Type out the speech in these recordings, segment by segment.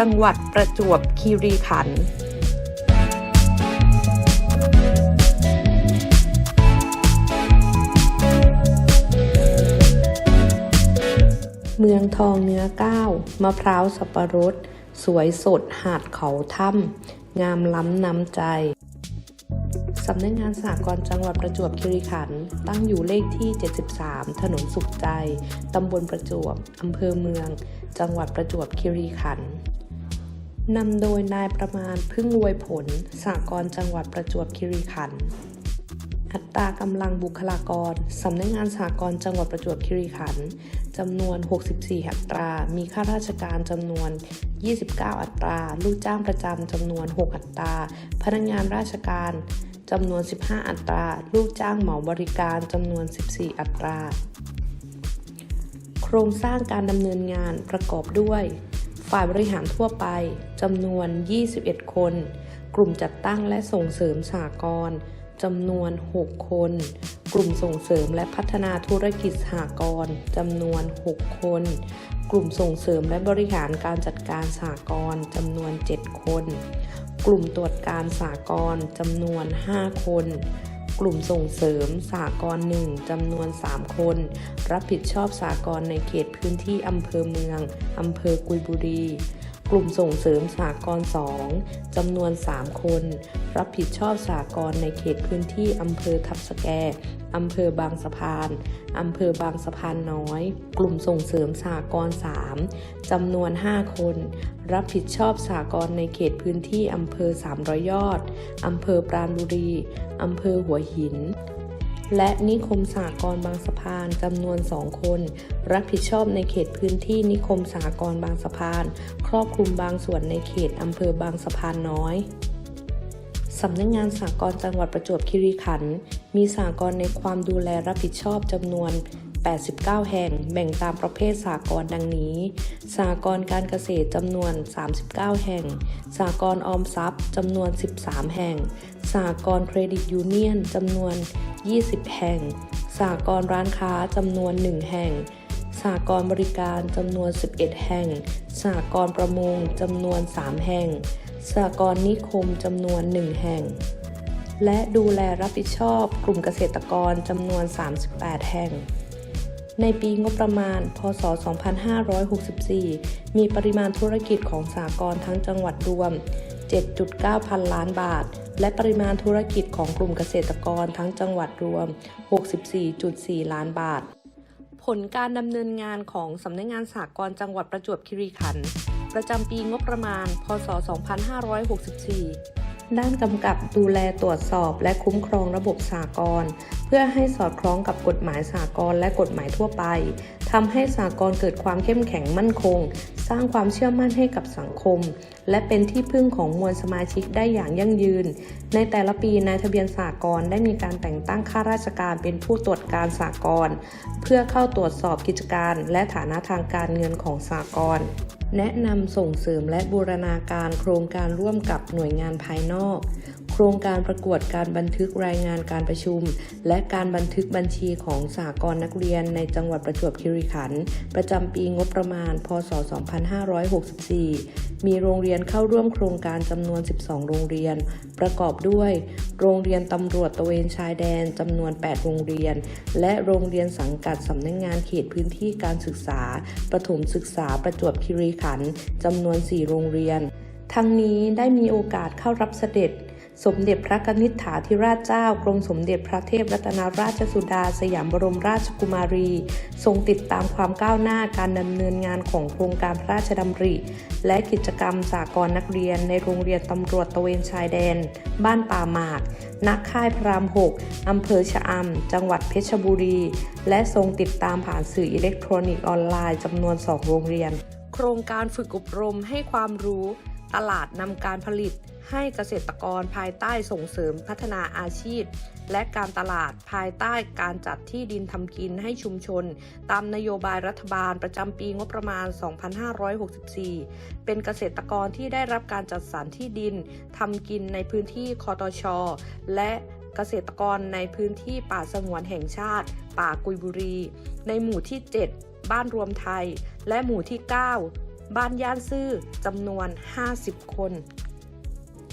จังหวัดประจวบคีรีขันธ์เมืองทองเนื้อก้าวมะพร้าวสับปะรด สวยสดหาดเขาถ้ำงามล้ำน้ำใจสำนักงานสหกรณ์จังหวัดประจวบคีรีขันธ์ตั้งอยู่เลขที่ 73 ถนนสุขใจ ตำบลประจวบ อำเภอเมือง จังหวัดประจวบคีรีขันธ์ นำโดยนายประมาณพึ่งอวยผลสหกรณ์จังหวัดประจวบคีรีขันธ์อัตรากำลังบุคลากรสำนักงานสหกรณ์จังหวัดประจวบคีรีขันธ์จำนวน 64 อัตรา มีข้าราชการจำนวน 29 อัตรา ลูกจ้างประจำจำนวน 6 อัตรา พนักงานราชการจำนวน 15 อัตรา ลูกจ้างเหมาบริการจำนวน 14 อัตรา โครงสร้างการดำเนินงานประกอบด้วย ฝ่ายบริหารทั่วไปจำนวน 21 คน กลุ่มจัดตั้งและส่งเสริมสหกรณ์จำนวน 6 คน กลุ่มส่งเสริมและพัฒนาธุรกิจสหกรณ์จำนวน 6 คน กลุ่มส่งเสริมและบริหารการจัดการสหกรณ์จำนวน 7 คน กลุ่มตรวจการสหกรณ์จำนวน 5 คน กลุ่มส่งเสริมสากรหนึ่งจำนวน 3 คน รับผิดชอบสากรในเขตพื้นที่อำเภอเมืองอำเภอกุยบุรี ลุ่มส่งเสริมสหกรณ์2จำนวน 3 คน รับผิดชอบสหกรในเขตพื้นที่อำเภอทับสแกอำเภอบางสะพานอำเภอบางสะพานน้อย กลุ่มส่งเสริมสหกรณ์3จำนวน 5 คน รับผิดชอบสหกรในเขตพื้นที่อำเภอ300ยอดอำเภอปราณบุรีอำเภอหัวหิน และนิคมสากรบางสะพานจำนวน 2 คน รับผิดชอบในเขตพื้นที่นิคมสากรบางสะพาน ครอบคลุมบางส่วนในเขตอำเภอบางสะพานน้อยสำนักงานสากรณจังหวัดประจวบคีรีขันธ์มีสากรณในความดูแลรับผิดชอบจำนวน 89 แห่งแบ่งตามประเภทสหกรณ์ดังนี้สหกรณ์การเกษตรจำนวน 39 แห่งสหกรณ์ออมทรัพย์จำนวน 13 แห่งสหกรณ์เครดิตยูเนียนจำนวน 20 แห่งสหกรณ์ร้านค้าจำนวน 1 แห่งสหกรณ์บริการจำนวน 11 แห่งสหกรณ์ประมงจำนวน 3 แห่งสหกรณ์นิคมจำนวน 1 แห่งและดูแลรับผิดชอบกลุ่มเกษตรกรจำนวน 38 แห่ง ในปีงบประมาณ พศ 2564 มีปริมาณธุรกิจของสากลทั้งจังหวัดรวม 7.9 พันล้านบาท และปริมาณธุรกิจของกลุ่มเกษตรกรทั้งจังหวัดรวม 64.4 ล้านบาท ผลการดำเนินงานของสำนักงงานสากลจังหวัดประจวบคีรีขันธ์ประจำปีงบประมาณ พศ 2564 ด้านกำกับดูแลตรวจสอบและคุ้มครองระบบสากลเพื่อให้สอดคล้องกับกฎหมายสากลและกฎหมายทั่วไปทำให้สากลเกิดความเข้มแข็งมั่นคง สร้างความเชื่อมั่นให้กับสังคม และเป็นที่พึ่งของมวลสมาชิกได้อย่างยั่งยืน ในแต่ละปีนายทะเบียนสากลได้มีการแต่งตั้งข้าราชการเป็นผู้ตรวจการสากลเพื่อเข้าตรวจสอบกิจการ และฐานะทางการเงินของสากล แนะนำส่งเสริมและบูรณาการโครงการร่วมกับหน่วยงานภายนอก โครงการประกวดการบันทึกรายงานการประชุม และการบันทึกบัญชีของสากลนักเรียนในจังหวัดประจวบคีรีขันธ์ประจำปีงบประมาณ พศ 2564 มีโรงเรียนเข้าร่วมโครงการจำนวน 12 โรงเรียน ประกอบด้วย โรงเรียนตำรวจตระเวนชายแดนจำนวน 8 โรงเรียน และโรงเรียนสังกัดสำนักงงานเขตพื้นที่การศึกษา ประถมศึกษาประจวบคีรีขันธ์จำนวน 4 โรงเรียน ทั้งนี้ได้มีโอกาสเข้ารับเสด็จ สมเด็จพระกนิษฐาธิราชเจ้ากรมสมเด็จพระเทพรัตนราชสุดา สยามบรมราชกุมารี ทรงติดตามความก้าวหน้าการดำเนินงานของโครงการพระราชดำริ และกิจกรรมสากลนักเรียนในโรงเรียนตำรวจตะเวนชายแดน บ้านป่าหมากนักค่ายพระราม6อำเภอชะอำจังหวัดเพชรบุรี และทรงติดตามผ่านสื่ออิเล็กทรอนิกส์ออนไลน์จำนวน 2 โรงเรียน โครงการฝึกอบรมให้ความรู้ ตลาดนำการผลิตให้เกษตรกรภายใต้ส่งเสริมพัฒนาอาชีพ และการตลาดภายใต้การจัดที่ดินทำกินให้ชุมชน ตามนโยบายรัฐบาลประจำปีงบประมาณ 2564 เป็นเกษตรกรที่ได้รับการจัดสรรที่ดินทำกินในพื้นที่คอตชอและเกษตรกรในพื้นที่ป่าสงวนแห่งชาติ ป่ากุยบุรี ในหมู่ที่ 7 บ้านรวมไทย และหมู่ที่ 9 บ้านย่านซื่อจำนวน 50 คน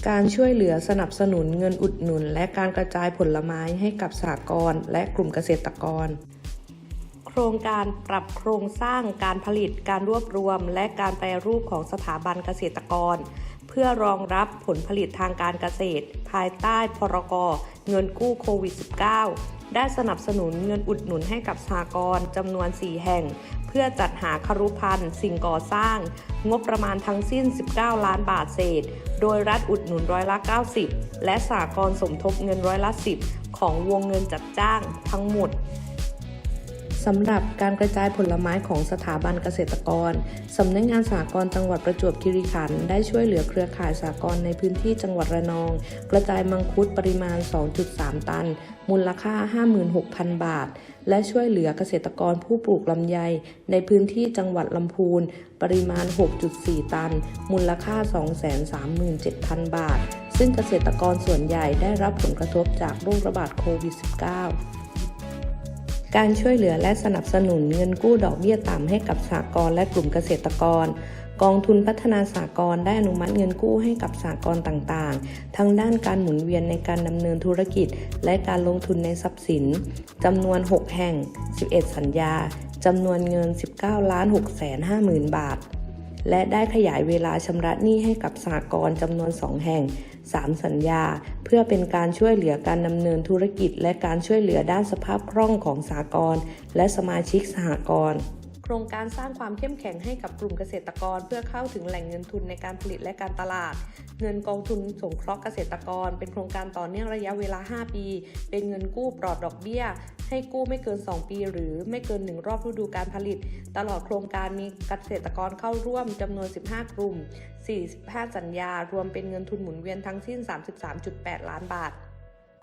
การช่วยเหลือสนับสนุนเงินอุดหนุน และการกระจายผลไม้ให้กับสหกรณ์และกลุ่มเกษตรกร โครงการปรับโครงสร้างการผลิตการรวบรวม และการแปรรูปของสถาบันเกษตรกร เพื่อรองรับผลผลิตทางการเกษตร ภายใต้พรก เงินกู้โควิด -19 ได้สนับสนุนเงินอุดหนุนให้กับสหกรณ์จำนวน 4 แห่ง เพื่อจัดหาครุพันธ์สิ่งก่อสร้าง งบประมาณทั้งสิ้น 19 ล้านบาทเศษ โดยรัฐอุดหนุนร้อยละ 90 และสหกรณ์สมทบเงินร้อยละ 10 ของวงเงินจัดจ้างทั้งหมด สำหรับการกระจายผลไม้ของสถาบันเกษตรกร สำนักงานสหกรจังหวัดประจวบคีรีขันธ์ได้ช่วยเหลือเครือข่ายสหกรในพื้นที่จังหวัดระนอง กระจายมังคุดปริมาณ 2.3 ตัน มูลค่า 56,000 บาท และช่วยเหลือเกษตรกรผู้ปลูกลำไย ในพื้นที่จังหวัดลำพูน ปริมาณ 6.4 ตัน มูลค่า 237,000 บาท ซึ่งเกษตรกรส่วนใหญ่ได้รับผลกระทบจากโรคระบาดโควิด -19 การช่วยเหลือและสนับสนุนเงินกู้ดอกเบี้ยต่ำให้กับสากรและกลุ่มเกษตรกร กองทุนพัฒนาสากรได้อนุมัติเงินกู้ให้กับสากรต่างๆ ทั้งด้านการหมุนเวียนในการดำเนินธุรกิจ และการลงทุนในทรัพย์สินจำนวน 6 แห่ง 11 สัญญาจำนวนเงิน 19 ล้าน6แสน5หมื่นบาท และได้ขยายเวลาชำระหนี้ให้กับสหกรณ์จำนวน 2 แห่ง 3 สัญญา เพื่อเป็นการช่วยเหลือการดำเนินธุรกิจ และการช่วยเหลือด้านสภาพคล่องของสหกรณ์และสมาชิกสหกรณ์ โครงการสร้างความเข้มแข็งให้กับกลุ่มเกษตรกร เพื่อเข้าถึงแหล่งเงินทุนในการผลิตและการตลาด เงินกองทุนสงเคราะห์เกษตรกร เป็นโครงการต่อเนื่องระยะเวลา 5 ปี เป็นเงินกู้ปลอดดอกเบี้ย ให้กู้ไม่เกิน 2 ปี หรือไม่เกิน 1 รอบฤดูการผลิต ตลอดโครงการมีเกษตรกรเข้าร่วมจำนวน 15 กลุ่ม 45 สัญญา รวมเป็นเงินทุนหมุนเวียนทั้งสิ้น 33.8 ล้านบาท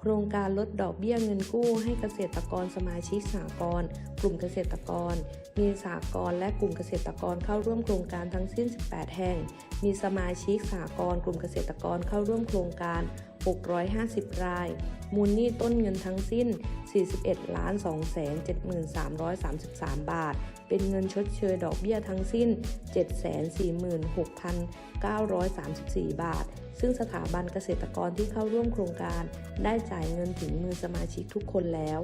โครงการลดดอกเบี้ยเงินกู้ให้เกษตรกรสมาชิกสหกรณ์กลุ่มเกษตรกร มีสหกรณ์และกลุ่มเกษตรกรเข้าร่วมโครงการทั้งสิ้น 18 แห่ง มีสมาชิกสหกรณ์กลุ่มเกษตรกรเข้าร่วมโครงการ 650 ราย มูลหนี้ต้นเงินทั้งสิ้น 41ล้าน2 7 3 3 3 บาท เป็นเงินชดเชยดอกเบี้ยทั้งสิ้น 746,934 บาท ซึ่งสถาบันเกษตรกรที่เข้าร่วมโครงการ ได้จ่ายเงินถึงมือสมาชิกทุกคนแล้ว